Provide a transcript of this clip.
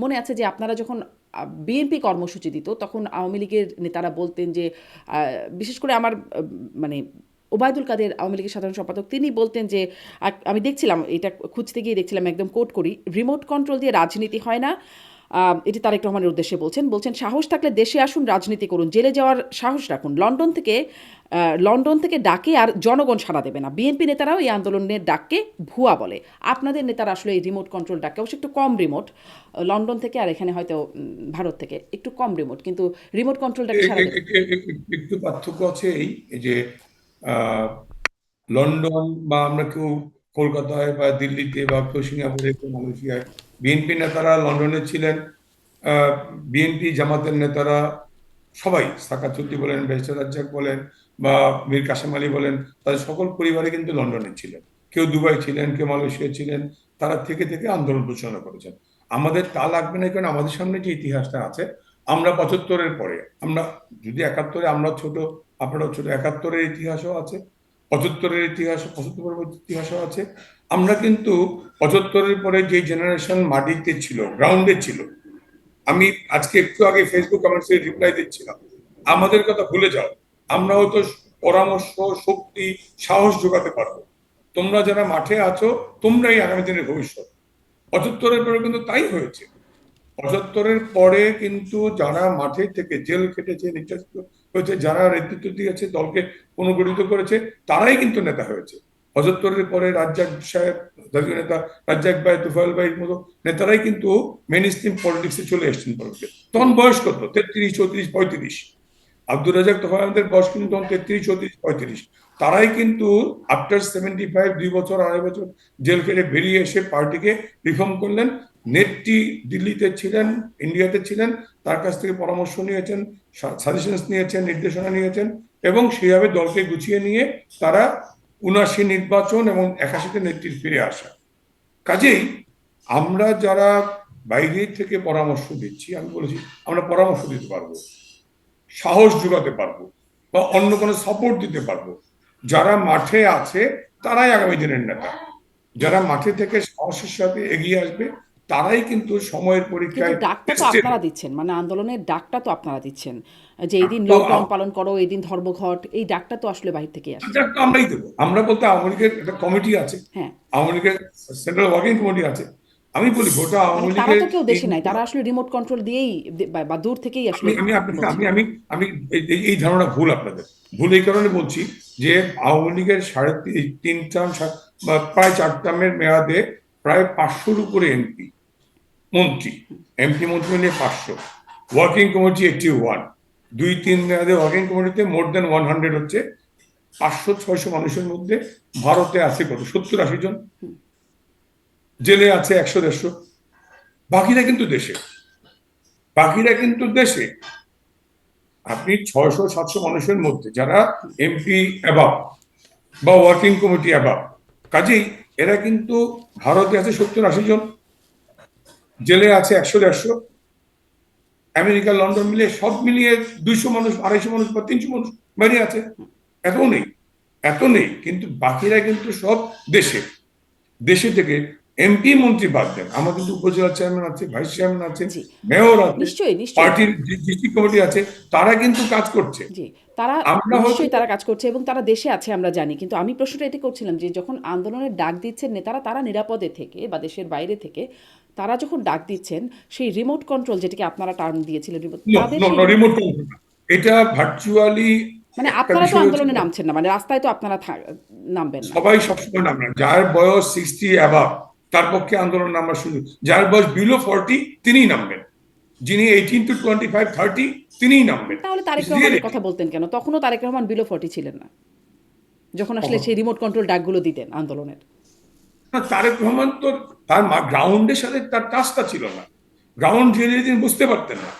মনে আছে যে আপনারা যখন বিএনপি কর্মসূচি দিত, তখন আওয়ামী লীগের নেতারা বলতেন যে বিশেষ করে আমার মানে ওবায়দুল কাদের আওয়ামী লীগের সাধারণ সম্পাদক, তিনি বলতেন যে আমি দেখছিলাম, এটা খুঁজতে গিয়ে দেখছিলাম, একদম কোট করি, রিমোট কন্ট্রোল দিয়ে রাজনীতি হয় না এটি তারেক রহমানের উদ্দেশ্যে বলছেন। বলছেন, সাহস থাকলে দেশে আসুন, রাজনীতি করুন, জেলে যাওয়ার সাহস রাখুন। লন্ডন থেকে লন্ডন থেকে ডাকে আর জনগণ সাড়া দেবে না। বিএনপি নেতারাও এই আন্দোলনের ডাককে ভুয়া বলে। আপনাদের নেতারা আসলে এই রিমোট কন্ট্রোল ডাকে অবশ্য একটু কম রিমোট লন্ডন থেকে আর এখানে হয়তো ভারত থেকে একটু কম রিমোট কিন্তু রিমোট কন্ট্রোল ডাকে একটু পার্থক্য আছে এই যে লন্ডন বা আমরা কেউ কলকাতায় বা দিল্লিতে বা কেউ সিঙ্গাপুরে, মালয়েশিয়ায় বিএনপি নেতারা লন্ডনে ছিলেন বিএনপি জামাতের নেতারা সবাই সাকাত চুক্তি বলেন বেহসত রাজ্জাক বলেন বা মীর কাসেম আলী বলেন, তাদের সকল পরিবারে কিন্তু লন্ডনে ছিলেন। কেউ দুবাই ছিলেন, কেউ মালয়েশিয়া ছিলেন, তারা থেকে থেকে আন্দোলন পরিচালনা করেছেন। আমাদের তা লাগবে না কারণ আমাদের সামনে যে ইতিহাসটা আছে, আমরা পঁচাত্তরের পরে, আমরা যদি একাত্তরে, আমরা ছোট আপনারা ছোট, একাত্তরের ইতিহাসও আছে পঁচাত্তরের ইতিহাস পঁচাত্তর পরবর্তী ইতিহাসও আছে। আমরা কিন্তু পঁচাত্তরের পরে যে জেনারেশন মাটিতে ছিল গ্রাউন্ডে ছিল, আমি আজকে একটু আগে ফেসবুক কমেন্টসে রিপ্লাই দিচ্ছিলাম। আমাদের কথা ভুলে যাও, আমরা হয়তো পরামর্শ, শক্তি, সাহস যোগাতে পারব। তোমরা যারা মাঠে আছো, তোমরাই আগামী দিনের ভবিষ্যৎ। পঁচাত্তরের পরে কিন্তু তাই হয়েছে। পঁচাত্তরের পরে কিন্তু যারা মাঠে থেকে জেল খেটেছে, নির্যাতিত হয়েছে, যারা নেতৃত্ব দিয়েছে দলকে পুনর্গঠিত করেছে, তারাই কিন্তু নেতা হয়েছে। পঁচাত্তরের পরে রাজ্জাক সাহেব জাতীয় নেতা রাজ্জাক ভাই তুফাইল ভাইয়ের মতো নেতারাই কিন্তু মেন স্ট্রিম পলিটিক্সে চলে এসেছেন পরবর্তী তখন বয়স কত? তেত্রিশ, চৌত্রিশ, পঁয়ত্রিশ। আব্দুর রাজাক তোফায়েল আমাদের বয়স কিন্তু তখন তেত্রিশ, চৌত্রিশ, পঁয়ত্রিশ। তারাই কিন্তু আফটার সেভেন্টি ফাইভ দুই বছর, আড়াই বছর জেল খেটে বেরিয়ে এসে পার্টিকে রিফর্ম করলেন। নেত্রী দিল্লিতে ছিলেন, ইন্ডিয়াতে ছিলেন, তার কাছ থেকে পরামর্শ নিয়েছেন সাজেশনস নিয়েছেন, নির্দেশনা নিয়েছেন এবং সেইভাবে দলকে গুছিয়ে নিয়ে তারা উনাশি নির্বাচন এবং একাশিতে নেত্রী ফিরে আসা। কাজেই আমরা যারা বাইরে থেকে পরামর্শ দিচ্ছি, আমি বলেছি আমরা পরামর্শ দিতে পারব, সাহস যোগাতে পারব বা অন্য কোনো সাপোর্ট দিতে পারব। যারা মাঠে আছে, তারাই আগামী দিনের নেতা। যারা মাঠে থেকে সাহসের সাথে এগিয়ে আসবে তারাই কিন্তু সময়ের পরীক্ষায় ডাকটা তো আপনারা দিচ্ছেন মানে আন্দোলনের ডাকটা তো আপনারা দিচ্ছেন যে এই দিন লকডাউন পালন করো এই দিন ধর্মঘট এই ডাকটা তো আসলে বাহির থেকে আসে। যাক, আমরাই দেবো। আমরা বলতে আওয়ামী লীগের একটা কমিটি আছে হ্যাঁ। আওয়ামী লীগের সেন্ট্রাল ওয়ার্কিং কমিটি আছে। আমি বলি গোটা আওয়ামী মানে তারা তো কেউ দেশে নাই তারা আসলে রিমোট কন্ট্রোল দিয়েই বা- দূর থেকেই আসলে আমি আমি আপনাকে আমি আমি আমি এই- ধারণা ভুল আপনাদের। ভুল এই কারণে বলছি যে আওয়ামী লীগের সাড়ে তিন টার্ম বা প্রায় চার টার্মের মেয়াদে প্রায় পাঁচশোর উপরে এমপি মন্ত্রী এমপি মন্ত্রী নিয়ে পাঁচশো। ওয়ার্কিং কমিটি এইটি ওয়ান দুই, তিন মেয়াদে ওয়ার্কিং কমিটিতে মোর দেন ওয়ান হান্ড্রেড হচ্ছে। পাঁচশো, ছয়শো মানুষের মধ্যে ভারতে আছে কত? সত্তর, আশি জন। জেলে আছে একশো, দেড়শো। বাকিরা কিন্তু দেশে। বাকিরা কিন্তু দেশে। আপনি ছয়শো, সাতশো মানুষের মধ্যে, যারা এমপি অ্যাবাব বা ওয়ার্কিং কমিটি অ্যাবাব কাজেই এরা কিন্তু ভারতে আছে সত্তর আশি জন, জেলে আছে একশো দেড়শো, আমেরিকা, লন্ডন মিলিয়ে সব মিলিয়ে দুইশো মানুষ, আড়াইশো মানুষ বা তিনশো মানুষ বাইরে আছে। এত নেই এত নেই, কিন্তু বাকিরা কিন্তু সব দেশে দেশে থেকে এমপি মন্ত্রী বাদ দেন। আমার কিন্তু উপজেলা চেয়ারম্যান আছে ভাইস চেয়ারম্যান আছে মেয়র আছে নিশ্চয়ই নিশ্চয়ই। পার্টির ডিস্ট্রিক্ট কমিটি আছে তারা কিন্তু কাজ করছে। জি তারা নিশ্চয়ই তারা কাজ করছে এবং তারা দেশে আছে আমরা জানি। কিন্তু আমি প্রশ্নটা এটি করছিলাম যে যখন আন্দোলনের ডাক দিচ্ছেন নেতারা তারা নিরাপদে থেকে বা দেশের বাইরে থেকে তারা যখন ডাক দিচ্ছেন সেই রিমোট কন্ট্রোল যেটাকে আপনারা টার্ম দিয়েছিলেন রিমোট এটা ভার্চুয়ালি মানে আপনারা তো আন্দোলনে নামছেন না মানে রাস্তায় তো আপনারা নামবেন সবাই সবসময় নামবেন। যার বয়স সিক্সটি অ্যাভাব তার পক্ষে আন্দোলন নামার শুরু যার বয়স বিলো ফর্টি তিনিই নামবেন। যিনি eighteen to twenty five thirty তিনিই নামবেন। তাহলে তারেক রহমানের কথা বলতেন কেন? তখনও তারেক রহমান বিলো ফর্টি ছিলেন না। যখন আসলে সেই রিমোট কন্ট্রোল ডাকগুলো দিতেন আন্দোলনের। না তারেক রহমান তো তার গ্রাউন্ডের সাথে তার টাচটা ছিল না। গ্রাউন্ড ধীরে তিনি বুঝতে পারতেন না।